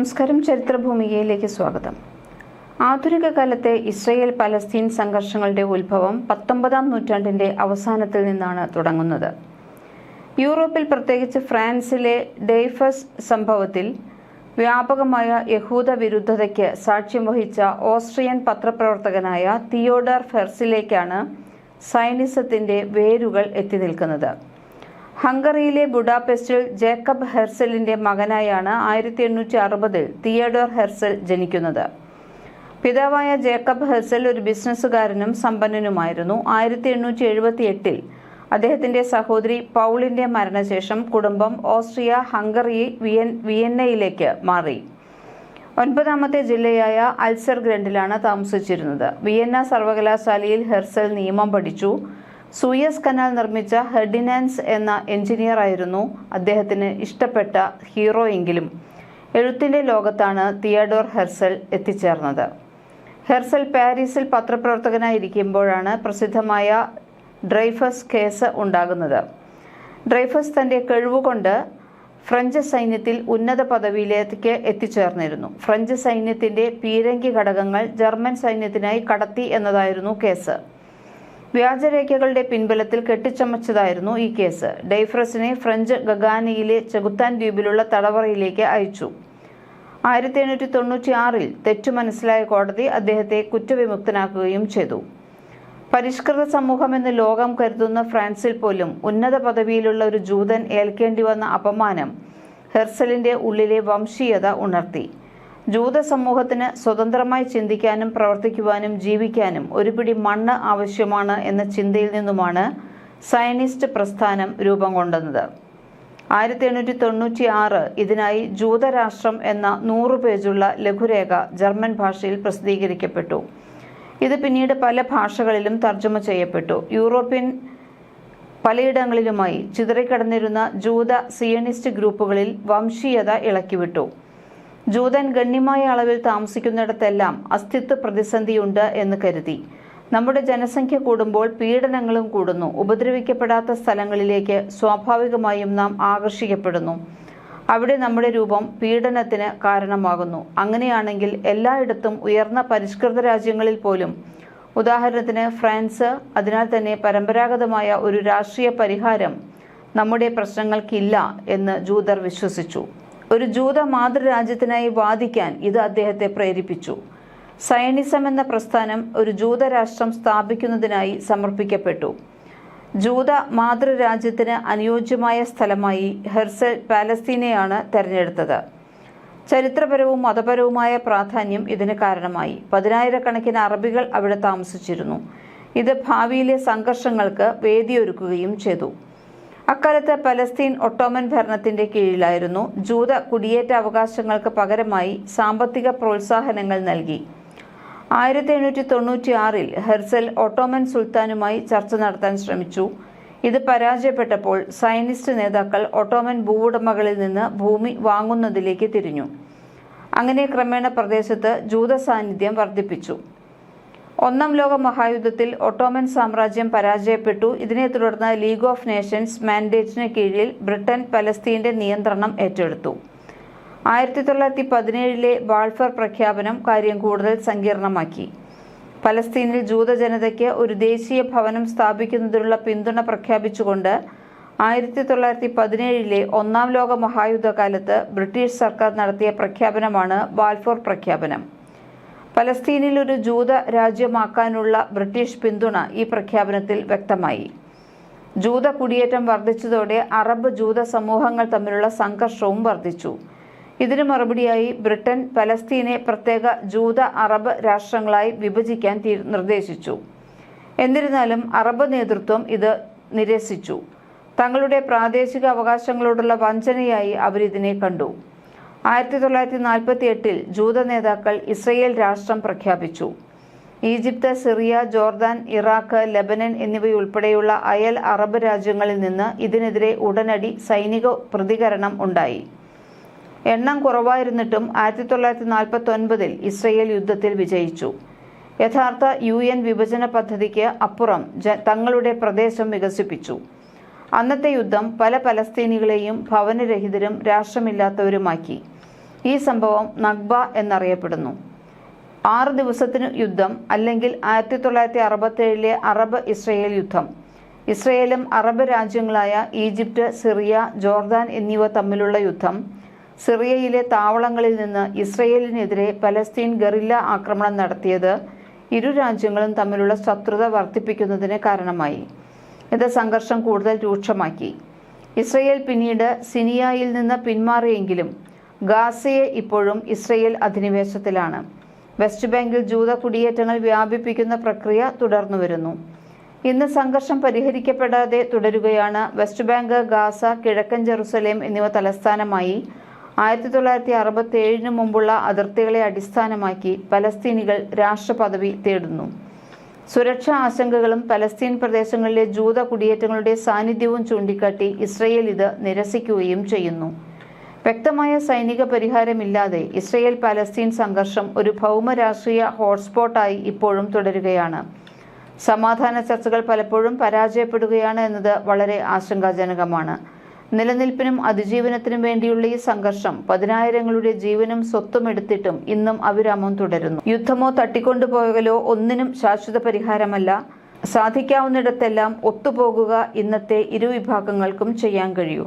നമസ്കാരം. ചരിത്രഭൂമികയിലേക്ക് സ്വാഗതം. ആധുനിക കാലത്തെ ഇസ്രയേൽ പലസ്തീൻ സംഘർഷങ്ങളുടെ ഉത്ഭവം പത്തൊമ്പതാം നൂറ്റാണ്ടിന്റെ അവസാനത്തിൽ നിന്നാണ് തുടങ്ങുന്നത്. യൂറോപ്പിൽ പ്രത്യേകിച്ച് ഫ്രാൻസിലെ ഡെയ്ഫസ് സംഭവത്തിൽ വ്യാപകമായ യഹൂദ വിരുദ്ധതയ്ക്ക് സാക്ഷ്യം വഹിച്ച ഓസ്ട്രിയൻ പത്രപ്രവർത്തകനായ തിയോഡർ ഫെർസിലേക്കാണ് സൈനിസത്തിന്റെ വേരുകൾ എത്തി നിൽക്കുന്നത് ഹംഗറിയിലെ ബുഡാപെസ്റ്റിൽ ജേക്കബ് ഹെർസലിന്റെ മകനായാണ് ആയിരത്തി എണ്ണൂറ്റി അറുപതിൽ തിയഡോർ ഹെർസൽ ജനിക്കുന്നത്. പിതാവായ ജേക്കബ് ഹെർസൽ ഒരു ബിസിനസ്സുകാരനും സമ്പന്നനുമായിരുന്നു. ആയിരത്തി എണ്ണൂറ്റി എഴുപത്തി എട്ടിൽ അദ്ദേഹത്തിന്റെ സഹോദരി പൗളിന്റെ മരണശേഷം കുടുംബം ഓസ്ട്രിയ ഹംഗറി വിയൻ വിയന്നയിലേക്ക് മാറി. ഒൻപതാമത്തെ ജില്ലയായ അൽസർ ഗ്രണ്ടിലാണ് താമസിച്ചിരുന്നത്. വിയന്ന സർവകലാശാലയിൽ ഹെർസൽ നിയമം പഠിച്ചു. സൂയസ് കനാൽ നിർമ്മിച്ച ഹെർഡിനാൻസ് എന്ന എഞ്ചിനീയർ ആയിരുന്നു അദ്ദേഹത്തിന് ഇഷ്ടപ്പെട്ട ഹീറോ എങ്കിലും. എഴുത്തിന്റെ ലോകത്താണ് തിയഡോർ ഹെർസൽ എത്തിച്ചേർന്നത്. ഹെർസൽ പാരീസിൽ പത്രപ്രവർത്തകനായിരിക്കുമ്പോഴാണ് പ്രസിദ്ധമായ ഡ്രൈഫസ് കേസ് ഉണ്ടാകുന്നത്. ഡ്രൈഫസ് തന്റെ കഴിവുകൊണ്ട് ഫ്രഞ്ച് സൈന്യത്തിൽ ഉന്നത പദവിയിലേക്ക് എത്തിച്ചേർന്നിരുന്നു. ഫ്രഞ്ച് സൈന്യത്തിന്റെ പീരങ്കി ഘടകങ്ങൾ ജർമ്മൻ സൈന്യത്തിനായി കടത്തി എന്നതായിരുന്നു കേസ്. വ്യാജരേഖകളുടെ പിൻബലത്തിൽ കെട്ടിച്ചമച്ചതായിരുന്നു ഈ കേസ്. ഡെയ്ഫ്രസിനെ ഫ്രഞ്ച് ഗഗാനയിലെ ചെകുത്താൻ ദ്വീപിലുള്ള തടവറയിലേക്ക് അയച്ചു. ആയിരത്തി എണ്ണൂറ്റി തൊണ്ണൂറ്റി ആറിൽ തെറ്റു മനസ്സിലായ കോടതി അദ്ദേഹത്തെ കുറ്റവിമുക്തനാക്കുകയും ചെയ്തു. പരിഷ്കൃത സമൂഹമെന്ന് ലോകം കരുതുന്ന ഫ്രാൻസിൽ പോലും ഉന്നത പദവിയിലുള്ള ഒരു ജൂതൻ ഏൽക്കേണ്ടി വന്ന അപമാനം ഹെർസലിന്റെ ഉള്ളിലെ വംശീയത ഉണർത്തി. ജൂത സമൂഹത്തിന് സ്വതന്ത്രമായി ചിന്തിക്കാനും പ്രവർത്തിക്കുവാനും ജീവിക്കാനും ഒരു പിടി മണ്ണ് ആവശ്യമാണ് എന്ന ചിന്തയിൽ നിന്നുമാണ് സയനിസ്റ്റ് പ്രസ്ഥാനം രൂപം കൊണ്ടുവന്നത്. ആയിരത്തി എണ്ണൂറ്റി തൊണ്ണൂറ്റി ആറ് ഇതിനായി ജൂതരാഷ്ട്രം എന്ന നൂറു പേജുള്ള ലഘുരേഖ ജർമ്മൻ ഭാഷയിൽ പ്രസിദ്ധീകരിക്കപ്പെട്ടു. ഇത് പിന്നീട് പല ഭാഷകളിലും തർജമ ചെയ്യപ്പെട്ടു. യൂറോപ്യൻ പലയിടങ്ങളിലുമായി ചിതറിക്കടന്നിരുന്ന ജൂത സിയണിസ്റ്റ് ഗ്രൂപ്പുകളിൽ വംശീയത ഇളക്കിവിട്ടു. ജൂതൻ ഗണ്യമായ അളവിൽ താമസിക്കുന്നിടത്തെല്ലാം അസ്തിത്വ പ്രതിസന്ധിയുണ്ട് എന്ന് കരുതി. നമ്മുടെ ജനസംഖ്യ കൂടുമ്പോൾ പീഡനങ്ങളും കൂടുന്നു. ഉപദ്രവിക്കപ്പെടാത്ത സ്ഥലങ്ങളിലേക്ക് സ്വാഭാവികമായും നാം ആകർഷിക്കപ്പെടുന്നു. അവിടെ നമ്മുടെ രൂപം പീഡനത്തിന് കാരണമാകുന്നു. അങ്ങനെയാണെങ്കിൽ എല്ലായിടത്തും ഉയർന്ന പരിഷ്കൃത രാജ്യങ്ങളിൽ പോലും. ഉദാഹരണത്തിന് ഫ്രാൻസ് അതിനാൽ തന്നെ പരമ്പരാഗതമായ ഒരു രാഷ്ട്രീയ പരിഹാരം നമ്മുടെ പ്രശ്നങ്ങൾക്കില്ല എന്ന് ജൂതർ വിശ്വസിച്ചു. ഒരു ജൂത മാതൃരാജ്യത്തിനായി വാദിക്കാൻ ഇത് അദ്ദേഹത്തെ പ്രേരിപ്പിച്ചു. സയനിസം എന്ന പ്രസ്ഥാനം ഒരു ജൂതരാഷ്ട്രം സ്ഥാപിക്കുന്നതിനായി സമർപ്പിക്കപ്പെട്ടു. ജൂത മാതൃരാജ്യത്തിന് അനുയോജ്യമായ സ്ഥലമായി ഹെർസൽ പാലസ്തീനെയാണ് തെരഞ്ഞെടുത്തത്. ചരിത്രപരവും മതപരവുമായ പ്രാധാന്യം ഇതിന് കാരണമായി. പതിനായിരക്കണക്കിന് അറബികൾ അവിടെ താമസിച്ചിരുന്നു. ഇത് ഭാവിയിലെ സംഘർഷങ്ങൾക്ക് വേദിയൊരുക്കുകയും ചെയ്തു. അക്കാലത്ത് പലസ്തീൻ ഒട്ടോമൻ ഭരണത്തിന്റെ കീഴിലായിരുന്നു. ജൂത കുടിയേറ്റ അവകാശങ്ങൾക്ക് പകരമായി സാമ്പത്തിക പ്രോത്സാഹനങ്ങൾ നൽകി. ആയിരത്തി എണ്ണൂറ്റി തൊണ്ണൂറ്റി ആറിൽ ഹെർസൽ ഒട്ടോമൻ സുൽത്താനുമായി ചർച്ച നടത്താൻ ശ്രമിച്ചു. ഇത് പരാജയപ്പെട്ടപ്പോൾ സയനിസ്റ്റ് നേതാക്കൾ ഒട്ടോമൻ ഭൂവുടമകളിൽ നിന്ന് ഭൂമി വാങ്ങുന്നതിലേക്ക് തിരിഞ്ഞു. അങ്ങനെ ക്രമേണ പ്രദേശത്ത് ജൂത സാന്നിധ്യം വർദ്ധിപ്പിച്ചു. ഒന്നാം ലോക മഹായുദ്ധത്തിൽ ഒട്ടോമൻ സാമ്രാജ്യം പരാജയപ്പെട്ടു. ഇതിനെ തുടർന്ന് ലീഗ് ഓഫ് നേഷൻസ് മാൻഡേറ്റിന് കീഴിൽ ബ്രിട്ടൻ പലസ്തീന്റെ നിയന്ത്രണം ഏറ്റെടുത്തു. ആയിരത്തി തൊള്ളായിരത്തി പതിനേഴിലെ ബാൾഫർ പ്രഖ്യാപനം കാര്യം കൂടുതൽ സങ്കീർണമാക്കി. പലസ്തീനിൽ ജൂതജനതയ്ക്ക് ഒരു ദേശീയ ഭവനം സ്ഥാപിക്കുന്നതിനുള്ള പിന്തുണ പ്രഖ്യാപിച്ചുകൊണ്ട് ആയിരത്തി തൊള്ളായിരത്തി പതിനേഴിലെ ഒന്നാം ലോക മഹായുദ്ധകാലത്ത് ബ്രിട്ടീഷ് സർക്കാർ നടത്തിയ പ്രഖ്യാപനമാണ് ബാൽഫോർ പ്രഖ്യാപനം. പലസ്തീനിൽ ഒരു ജൂത രാജ്യമാക്കാനുള്ള ബ്രിട്ടീഷ് പിന്തുണ ഈ പ്രഖ്യാപനത്തിൽ വ്യക്തമായി. ജൂത കുടിയേറ്റം വർദ്ധിച്ചതോടെ അറബ് ജൂത സമൂഹങ്ങൾ തമ്മിലുള്ള സംഘർഷവും വർദ്ധിച്ചു. ഇതിനു മറുപടിയായി ബ്രിട്ടൻ പലസ്തീനെ പ്രത്യേക ജൂത അറബ് രാഷ്ട്രങ്ങളായി വിഭജിക്കാൻ നിർദ്ദേശിച്ചു. എന്നിരുന്നാലും അറബ് നേതൃത്വം ഇത് നിരസിച്ചു. തങ്ങളുടെ പ്രാദേശിക അവകാശങ്ങളോടുള്ള വഞ്ചനയായി അവരിതിനെ കണ്ടു. ആയിരത്തി തൊള്ളായിരത്തി നാൽപ്പത്തി എട്ടിൽ ജൂത നേതാക്കൾ ഇസ്രയേൽ രാഷ്ട്രം പ്രഖ്യാപിച്ചു. Egypt Syria Jordan Iraq Lebanon എന്നിവയുൾപ്പെടെയുള്ള അയൽ അറബ് രാജ്യങ്ങളിൽ നിന്ന് ഇതിനെതിരെ ഉടനടി സൈനിക പ്രതികരണം ഉണ്ടായി. എണ്ണം കുറവായിരുന്നിട്ടും ആയിരത്തി തൊള്ളായിരത്തി നാൽപ്പത്തി ഒൻപതിൽ ഇസ്രയേൽ യുദ്ധത്തിൽ വിജയിച്ചു. യഥാർത്ഥ യു എൻ വിഭജന പദ്ധതിക്ക് അപ്പുറം തങ്ങളുടെ പ്രദേശം വികസിപ്പിച്ചു. അന്നത്തെ യുദ്ധം പല പലസ്തീനികളെയും ഭവനരഹിതരും രാഷ്ട്രമില്ലാത്തവരുമാക്കി. ഈ സംഭവം നഗ്ബ എന്നറിയപ്പെടുന്നു. ആറ് ദിവസത്തിനു യുദ്ധം അല്ലെങ്കിൽ ആയിരത്തി തൊള്ളായിരത്തി അറുപത്തേഴിലെ അറബ് ഇസ്രയേൽ യുദ്ധം. ഇസ്രയേലും അറബ് രാജ്യങ്ങളായ ഈജിപ്റ്റ് സിറിയ ജോർദാൻ എന്നിവ തമ്മിലുള്ള യുദ്ധം. സിറിയയിലെ താവളങ്ങളിൽ നിന്ന് ഇസ്രയേലിനെതിരെ പലസ്തീൻ ഗറില്ല ആക്രമണം നടത്തിയത് ഇരു രാജ്യങ്ങളും തമ്മിലുള്ള ശത്രുത വർദ്ധിപ്പിക്കുന്നതിന് കാരണമായി. ഇത് സംഘർഷം കൂടുതൽ രൂക്ഷമാക്കി. ഇസ്രയേൽ പിന്നീട് സിനിയയിൽ നിന്ന് പിന്മാറിയെങ്കിലും ഗാസയെ ഇപ്പോഴും ഇസ്രയേൽ അധിനിവേശത്തിലാണ്. വെസ്റ്റ് ബാങ്കിൽ ജൂത കുടിയേറ്റങ്ങൾ വ്യാപിപ്പിക്കുന്ന പ്രക്രിയ തുടർന്നു വരുന്നു ഇന്ന് സംഘർഷം പരിഹരിക്കപ്പെടാതെ തുടരുകയാണ് വെസ്റ്റ് ബാങ്ക് ഗാസ കിഴക്കൻ ജെറുസലേം എന്നിവ തലസ്ഥാനമായി ആയിരത്തി തൊള്ളായിരത്തി അറുപത്തി ഏഴിന് മുമ്പുള്ള അതിർത്തികളെ അടിസ്ഥാനമാക്കി പലസ്തീനികൾ രാഷ്ട്രപദവി തേടുന്നു. സുരക്ഷാ ആശങ്കകളും പലസ്തീൻ പ്രദേശങ്ങളിലെ ജൂത കുടിയേറ്റങ്ങളുടെ സാന്നിധ്യവും ചൂണ്ടിക്കാട്ടി ഇസ്രയേൽ ഇത് നിരസിക്കുകയും ചെയ്യുന്നു. വ്യക്തമായ സൈനിക പരിഹാരമില്ലാതെ ഇസ്രയേൽ പലസ്തീൻ സംഘർഷം ഒരു ഭൗമരാഷ്ട്രീയ ഹോട്ട്സ്പോട്ടായി ഇപ്പോഴും തുടരുകയാണ്. സമാധാന ചർച്ചകൾ പലപ്പോഴും പരാജയപ്പെടുകയാണ് എന്നത് വളരെ ആശങ്കാജനകമാണ്. നിലനിൽപ്പിനും അതിജീവനത്തിനും വേണ്ടിയുള്ള ഈ സംഘർഷം പതിനായിരങ്ങളുടെ ജീവനും സ്വത്തും എടുത്തിട്ടും ഇന്നും അവിരാമം തുടരുന്നു. യുദ്ധമോ തട്ടിക്കൊണ്ടുപോകലോ ഒന്നിനും ശാശ്വത പരിഹാരമല്ല. സാധിക്കാവുന്നിടത്തെല്ലാം ഒത്തുപോകുക ഇന്നത്തെ ഇരുവിഭാഗങ്ങൾക്കും ചെയ്യാൻ കഴിയൂ.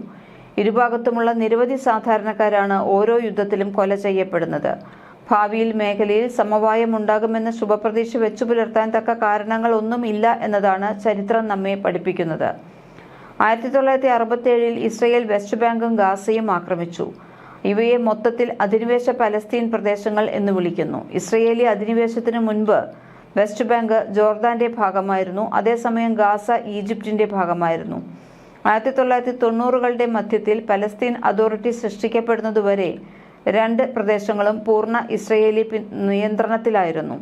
ഇരുഭാഗത്തുമുള്ള നിരവധി സാധാരണക്കാരാണ് ഓരോ യുദ്ധത്തിലും കൊല ചെയ്യപ്പെടുന്നത്. ഭാവിയിൽ മേഖലയിൽ സമവായമുണ്ടാകുമെന്ന ശുഭപ്രതീക്ഷ വെച്ചു പുലർത്താൻ തക്ക കാരണങ്ങളൊന്നുമില്ല എന്നതാണ് ചരിത്രം നമ്മെ പഠിപ്പിക്കുന്നത്. ആയിരത്തി തൊള്ളായിരത്തി അറുപത്തി ഏഴിൽ ഇസ്രയേൽ വെസ്റ്റ് ബാങ്കും ഗാസയും ആക്രമിച്ചു. ഇവയെ മൊത്തത്തിൽ അധിനിവേശ പലസ്തീൻ പ്രദേശങ്ങൾ എന്ന് വിളിക്കുന്നു. ഇസ്രയേലി അധിനിവേശത്തിന് മുൻപ് വെസ്റ്റ് ബാങ്ക് ജോർദാന്റെ ഭാഗമായിരുന്നു. അതേസമയം ഗാസ ഈജിപ്തിന്റെ ഭാഗമായിരുന്നു. ആയിരത്തി തൊള്ളായിരത്തി തൊണ്ണൂറുകളുടെ മധ്യത്തിൽ പലസ്തീൻ അതോറിറ്റി സൃഷ്ടിക്കപ്പെടുന്നതുവരെ രണ്ട് പ്രദേശങ്ങളും പൂർണ ഇസ്രയേലി നിയന്ത്രണത്തിലായിരുന്നു.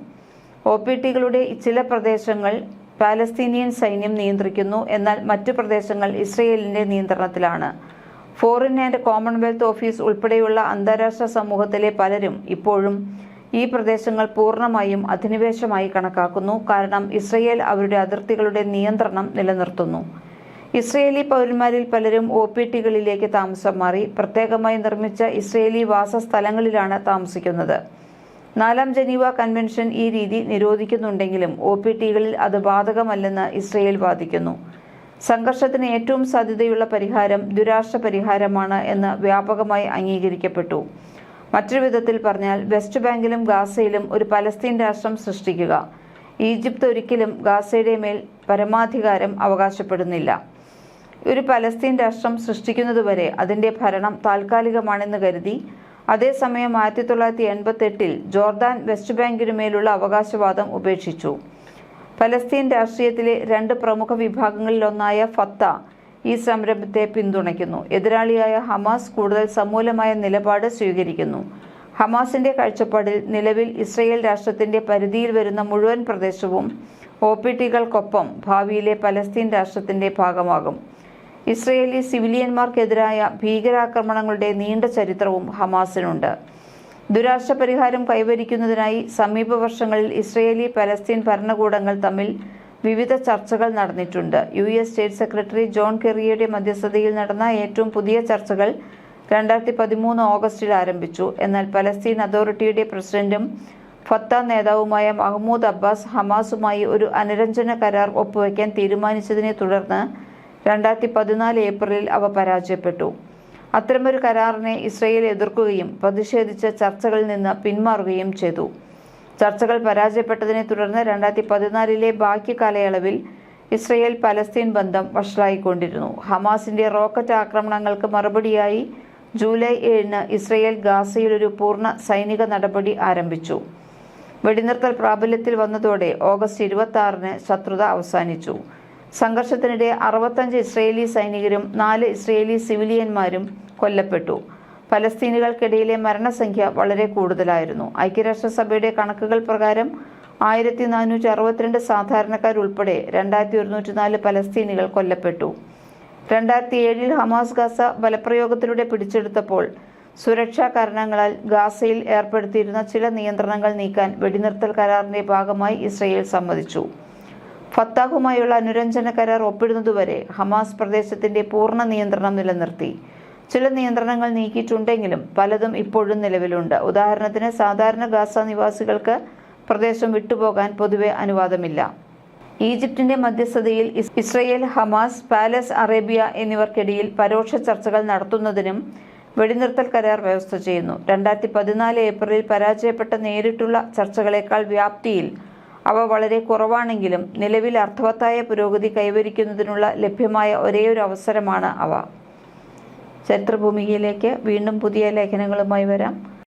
ഒ പി ടികളുടെ ചില പ്രദേശങ്ങൾ പാലസ്തീനിയൻ സൈന്യം നിയന്ത്രിക്കുന്നു എന്നാൽ മറ്റു പ്രദേശങ്ങൾ ഇസ്രയേലിന്റെ നിയന്ത്രണത്തിലാണ്. ഫോറിൻ ആൻഡ് കോമൺവെൽത്ത് ഓഫീസ് ഉൾപ്പെടെയുള്ള അന്താരാഷ്ട്ര സമൂഹത്തിലെ പലരും ഇപ്പോഴും ഈ പ്രദേശങ്ങൾ പൂർണമായും അധിനിവേശമായി കണക്കാക്കുന്നു. കാരണം ഇസ്രയേൽ അവരുടെ അതിർത്തികളുടെ നിയന്ത്രണം നിലനിർത്തുന്നു. ഇസ്രയേലി പൗരന്മാരിൽ പലരും ഒ പി ടികളിലേക്ക് താമസം മാറി. പ്രത്യേകമായി നിർമ്മിച്ച ഇസ്രയേലി വാസസ്ഥലങ്ങളിലാണ് താമസിക്കുന്നത്. നാലാം ജനീവ കൺവെൻഷൻ ഈ രീതി നിരോധിക്കുന്നുണ്ടെങ്കിലും ഒ പി ടികളിൽ അത് ബാധകമല്ലെന്ന് ഇസ്രയേൽ വാദിക്കുന്നു. സംഘർഷത്തിന് ഏറ്റവും സാധ്യതയുള്ള പരിഹാരം ദുരാഷ്ട്ര പരിഹാരമാണ് എന്ന് വ്യാപകമായി അംഗീകരിക്കപ്പെട്ടു. മറ്റൊരു വിധത്തിൽ പറഞ്ഞാൽ വെസ്റ്റ് ബാങ്കിലും ഗാസയിലും ഒരു പലസ്തീൻ രാഷ്ട്രം സൃഷ്ടിക്കുക. ഈജിപ്ത് ഒരിക്കലും ഗാസയുടെ മേൽ പരമാധികാരം അവകാശപ്പെടുന്നില്ല. ഒരു പലസ്തീൻ രാഷ്ട്രം സൃഷ്ടിക്കുന്നതുവരെ അതിന്റെ ഭരണം താൽക്കാലികമാണെന്ന് കരുതി അതേസമയം ആയിരത്തി തൊള്ളായിരത്തി എൺപത്തി എട്ടിൽ ജോർദാൻ വെസ്റ്റ് ബാങ്കിനുമേലുള്ള അവകാശവാദം ഉപേക്ഷിച്ചു. ഫലസ്തീൻ രാഷ്ട്രീയത്തിലെ രണ്ട് പ്രമുഖ വിഭാഗങ്ങളിലൊന്നായ ഫത്ത ഈ സംരംഭത്തെ പിന്തുണയ്ക്കുന്നു. എതിരാളിയായ ഹമാസ് കൂടുതൽ സമൂലമായ നിലപാട് സ്വീകരിക്കുന്നു. ഹമാസിന്റെ കാഴ്ചപ്പാടിൽ നിലവിൽ ഇസ്രയേൽ രാഷ്ട്രത്തിന്റെ പരിധിയിൽ വരുന്ന മുഴുവൻ പ്രദേശവും ഒ പി ടികൾക്കൊപ്പം ഭാവിയിലെ പലസ്തീൻ രാഷ്ട്രത്തിന്റെ ഭാഗമാകും. ഇസ്രയേലി സിവിലിയന്മാർക്കെതിരായ ഭീകരാക്രമണങ്ങളുടെ നീണ്ട ചരിത്രവും ഹമാസിനുണ്ട്. ദുരാഷ്ട്ര പരിഹാരം കൈവരിക്കുന്നതിനായി സമീപ വർഷങ്ങളിൽ ഇസ്രയേലി പലസ്തീൻ ഭരണകൂടങ്ങൾ തമ്മിൽ വിവിധ ചർച്ചകൾ നടന്നിട്ടുണ്ട്. U S state secretary John കെറിയയുടെ മധ്യസ്ഥതയിൽ നടന്ന ഏറ്റവും പുതിയ ചർച്ചകൾ രണ്ടായിരത്തി പതിമൂന്ന് ഓഗസ്റ്റിൽ ആരംഭിച്ചു. എന്നാൽ പലസ്തീൻ അതോറിറ്റിയുടെ പ്രസിഡന്റും ഫത്ത നേതാവുമായ മഹ്മൂദ് അബ്ബാസ് ഹമാസുമായി ഒരു അനുരഞ്ജന കരാർ ഒപ്പുവയ്ക്കാൻ തീരുമാനിച്ചതിനെ തുടർന്ന് രണ്ടായിരത്തി പതിനാല് ഏപ്രിലിൽ അവ പരാജയപ്പെട്ടു. അത്തരമൊരു കരാറിനെ ഇസ്രയേൽ എതിർക്കുകയും പ്രതിഷേധിച്ച ചർച്ചകളിൽ നിന്ന് പിന്മാറുകയും ചെയ്തു. ചർച്ചകൾ പരാജയപ്പെട്ടതിനെ തുടർന്ന് രണ്ടായിരത്തി പതിനാലിലെ ബാക്കി കാലയളവിൽ ഇസ്രയേൽ പലസ്തീൻ ബന്ധം വഷളായിക്കൊണ്ടിരുന്നു. ഹമാസിന്റെ റോക്കറ്റ് ആക്രമണങ്ങൾക്ക് മറുപടിയായി ജൂലൈ ഏഴിന് ഇസ്രയേൽ ഗാസയിൽ ഒരു പൂർണ സൈനിക നടപടി ആരംഭിച്ചു. വെടിനിർത്തൽ പ്രാബല്യത്തിൽ വന്നതോടെ ഓഗസ്റ്റ് ഇരുപത്തി ആറിന് ശത്രുത അവസാനിച്ചു. സംഘർഷത്തിനിടെ അറുപത്തഞ്ച് ഇസ്രയേലി സൈനികരും നാല് ഇസ്രയേലി സിവിലിയന്മാരും കൊല്ലപ്പെട്ടു. പലസ്തീനുകൾക്കിടയിലെ മരണസംഖ്യ വളരെ കൂടുതലായിരുന്നു. ഐക്യരാഷ്ട്രസഭയുടെ കണക്കുകൾ പ്രകാരം ആയിരത്തി നാനൂറ്റി അറുപത്തിരണ്ട് സാധാരണക്കാരുൾപ്പെടെ രണ്ടായിരത്തി ഒരുന്നൂറ്റി നാല് പലസ്തീനികൾ കൊല്ലപ്പെട്ടു. രണ്ടായിരത്തി ഏഴിൽ ഹമാസ് ഗാസ ബലപ്രയോഗത്തിലൂടെ പിടിച്ചെടുത്തപ്പോൾ സുരക്ഷാ കാരണങ്ങളാൽ ഗാസയിൽ ഏർപ്പെടുത്തിയിരുന്ന ചില നിയന്ത്രണങ്ങൾ നീക്കാൻ വെടിനിർത്തൽ കരാറിന്റെ ഭാഗമായി ഇസ്രയേൽ സമ്മതിച്ചു. ഫത്താഹുമായുള്ള അനുരഞ്ജന കരാർ ഒപ്പിടുന്നതുവരെ ഹമാസ് പ്രദേശത്തിന്റെ പൂർണ നിയന്ത്രണം നിലനിർത്തി. ചില നിയന്ത്രണങ്ങൾ നീക്കിയിട്ടുണ്ടെങ്കിലും പലതും ഇപ്പോഴും നിലവിലുണ്ട്. ഉദാഹരണത്തിന് സാധാരണ ഗാസ നിവാസികൾക്ക് പ്രദേശം വിട്ടുപോകാൻ പൊതുവെ അനുവാദമില്ല. ഈജിപ്തിന്റെ മധ്യസ്ഥതയിൽ ഇസ് ഇസ്രയേൽ ഹമാസ് പാലസ് അറേബ്യ എന്നിവർക്കിടയിൽ പരോക്ഷ ചർച്ചകൾ നടത്തുന്നതിനും വെടിനിർത്തൽ കരാർ വ്യവസ്ഥ ചെയ്യുന്നു. രണ്ടായിരത്തി പതിനാല് ഏപ്രിലിൽ പരാജയപ്പെട്ട നേരിട്ടുള്ള ചർച്ചകളേക്കാൾ വ്യാപ്തിയിൽ അവ വളരെ കുറവാണെങ്കിലും നിലവിൽ അർത്ഥവത്തായ പുരോഗതി കൈവരിക്കുന്നതിനുള്ള ലഭ്യമായ ഒരേയൊരു അവസരമാണ് അവ. ചരിത്രഭൂമികയിലേക്ക് വീണ്ടും പുതിയ ലേഖനങ്ങളുമായി വരാം.